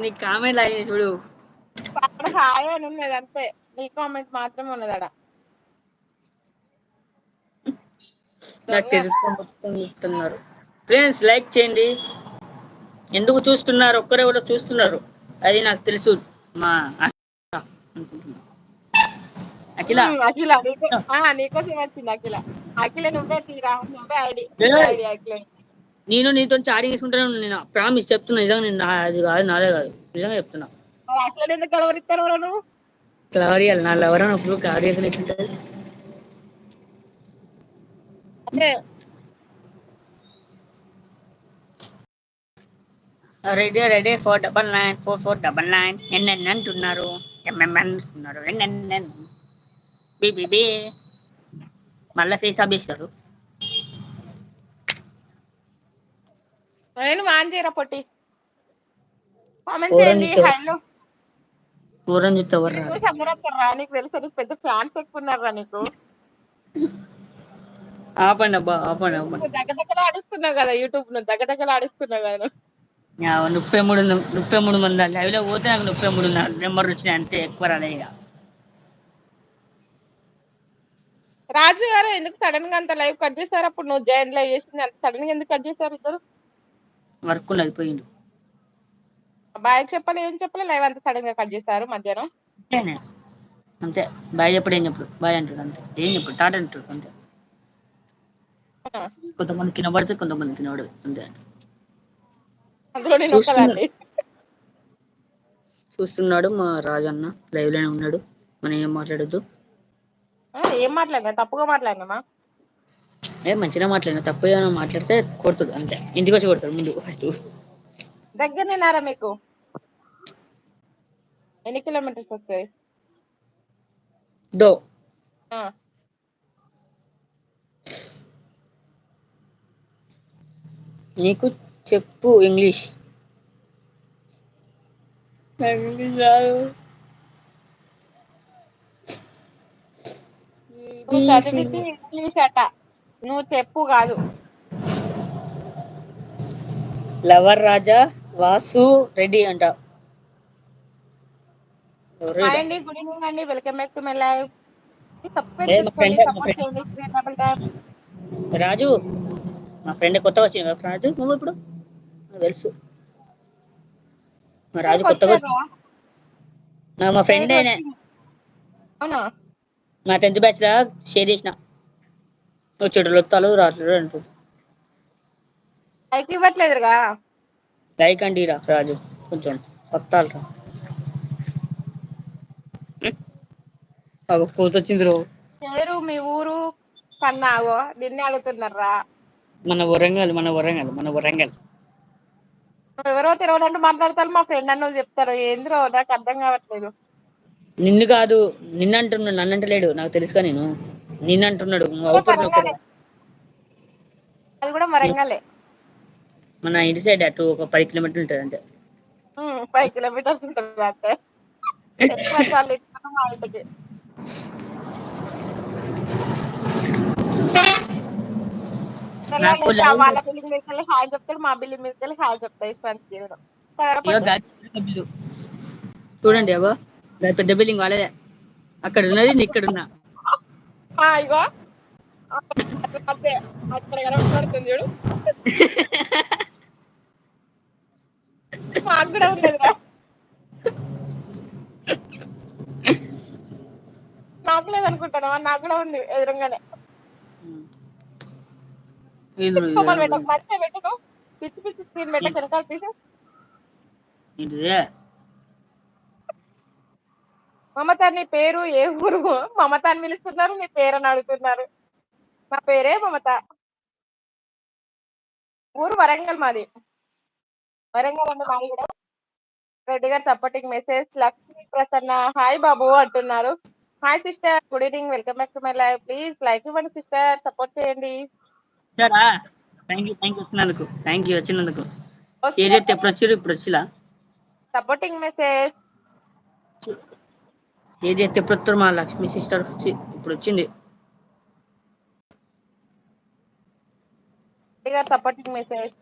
నీకు కామెంట్ అయినయి చూడు. అక్కడ హాయ్ అని ఉన్నది అంతే. నీ కామెంట్ మాత్రమే ఉన్నది అడ నా దొంగ చరిత్ర మొత్తం చెప్తున్నారు. ఫ్రెండ్స్ లైక్ చేయండి. ఎందుకు చూస్తున్నారు? ఒక్కరు ఎవరో చూస్తున్నారు. అది నాకు తెలుసు. మా అఖిల అఖిల? నీకు నీకోసం వచ్చింది అఖిల. అఖిల నువ్వే తీరా? నువ్వే ఐడి! ఐడి అఖిల నేను నీతో చాటింగ్ చేసుకుంటానే ఉన్నా నేను ప్రామిస్ చెప్తున్నా నిజంగా నేను అది కాదు నాదే కాదు. నిజంగా చెప్తున్నా. నువ్వు? క్లారియల్ నా లవర్ క్లారియల్ ఎట్లుంటది? అదే ready ready four double nine four four double nine NN అంటున్నారు? ఎంఎం అంటున్నారు. ఎన్నెన్ బీబీబీ మళ్ళా ఫేస్ ఆపేశారు నేను వాన్ చేయరా పొట్టి? కామెంట్ చేయండి హలో. అందరూ వస్తారా నీకు తెలుసా నీకు పెద్ద ఫ్యాన్స్ ఎక్కువ ఉన్నారా నీకు. ఆపండి అబ్బా ఆపండి ఆపండి. నువ్వు దగ్గర దగ్గర ఆడిస్తున్నావు కదా యూట్యూబ్ నువ్వు దగ్గర దగ్గర ఆడిస్తున్నావు కదా ముప్పై మూడు ముప్పై మూడు మంది లైవ్లో పోతే నాకు ముప్పై మూడు నెంబర్ వచ్చినాయి అంతే ఎక్కువ రాలే ఇక. రాజు గారు ఎందుకు సడన్గా అంత లైవ్ కట్ చేస్తారు అప్పుడు నువ్వు జాయిన్ లైవ్ చేసింది అంత సడన్గా ఎందుకు కట్ చేస్తారు ఇద్దరు? వర్క్ ఉన్నది పోయిండు బాయ్ చెప్పలే ఏం చెప్పలే లైవ్ అంత సడన్గా కట్ చేస్తారు మధ్యాహ్నం. అంతే. బాయ్ చెప్పడు ఏం చెప్పడు. బాయ్ అంటాడు అంతే. ఏం చెప్పడు టాటా అంటాడు అంతే. కొంతమంది కినబడితే కొంతమంది కినబడదు అంతే. అందులో నేను చూస్తున్నాడు. ఒక్కదాన్ని చూస్తున్నాడు మా రాజన్న లైవ్లోనే ఉన్నాడు. మనం ఏం మాట్లాడొద్దు. ఏం మాట్లాడినా? తప్పుగా మాట్లాడినామా? ఏ మంచిగా మాట్లాడిన తప్పు ఏమైనా మాట్లాడితే కొడుతాడు అంతే. ఇంటికి వచ్చి కొడతాడు ముందు ఫస్ట్ దగ్గరనేనారా మీకు? ఎన్ని కిలోమీటర్స్ వస్తాయి? దో. నీకు చెప్పు ఇంగ్లీష్. ఇంగ్లీష్ రాదు. నువ్వు చదివింది ఇంగ్లీష్ అట. నువ్వు చెప్పు కాదు. లవర్ రాజా వాసు రెడ్డి అంట. హాయ్? అండి గుడ్ ఈవినింగ్ అండి. Welcome back to my live. Raju మా ఫ్రెండ్ కొత్తగా వచ్చింది కదా. రాజు నువ్వు ఇప్పుడు? తెలుసు. మా రాజు కొత్తగా మా ఫ్రెండ్ మా టెన్త్ బ్యాచ్ లా షేర్ చేసిన. వచ్చేటోళ్ళు వస్తారు రావట్లేదు అంటారు లైక్ ఇవ్వట్లేదుగా లైక్ అండి రా రాజు కొంచెం వత్తాలు రా. అగో కోతి వచ్చింది రో. ఎవరు మీ ఊరు? కన్నావో నిన్నే అడుగుతున్నారా? మన వరంగల్ మన వరంగల్ మన వరంగల్. నువ్వు ఎవరో తెలవనట్టు మాట్లాడతారు మా ఫ్రెండ్ అని నువ్వు చెప్తారు. ఏందిరో నాకు అర్థం కావట్లేదు. నిన్ను కాదు నిన్ను అంటున్నాడు నన్ను అంటలేడు నాకు తెలుసుగా నేను. నిన్ను అంటున్నాడు. అది కూడా వరంగలే మన ఇంటి సైడ్ అటు ఒక పది కిలోమీటర్లు ఉంటుంది అంతే. ఫైవ్ కిలోమీటర్స్ ఉంటుంది అంతే. మా ఇంటికి వాళ్ళ బిల్డింగ్ మీదకి వెళ్ళి హాయ్ చెప్తాడు మా బిల్డింగ్ మీదకి వెళ్ళి హాయ్ చెప్తాడు. చూడండి గాడి పెద్ద బిల్డింగ్ వాళ్ళదే. అక్కడ ఉన్నది నేను ఇక్కడ ఉన్నా ఇగో. అంతే అక్కడ కనపడుతుంది చూడు. మాకు కూడా ఉన్నదిరా నాకు లేదు అనుకుంటాను నాకు కూడా ఉంది ఎదురుగానే. పెట్టకు పిచ్చి పిచ్చి స్క్రీన్ పెట్టకు వెనకాల తీసి మమత నీ పేరు ఏ ఊరు? మమత అని పిలుస్తున్నారు నీ పేరు అని అడుగుతున్నారు. నా పేరే మమత. ఊరు వరంగల్ మాది. వరంగల్ అంటే మాది కూడా. రెడ్డి గారు supporting message Lakshmi Prasanna hi బాబు అంటున్నారు. Hi sister good evening welcome back to my live. Please like ఇవ్వండి సిస్టర్ సపోర్ట్ చేయండి. థ్యాంక్ యూ థ్యాంక్ యూ వచ్చినందుకు థ్యాంక్ యూ వచ్చినందుకు. ఎప్పుడు వచ్చారు ఇప్పుడు వచ్చిలా? Supporting message. ఏదైతే చేస్తే మా లక్ష్మి సిస్టర్ ఇప్పుడు వచ్చింది. Supporting message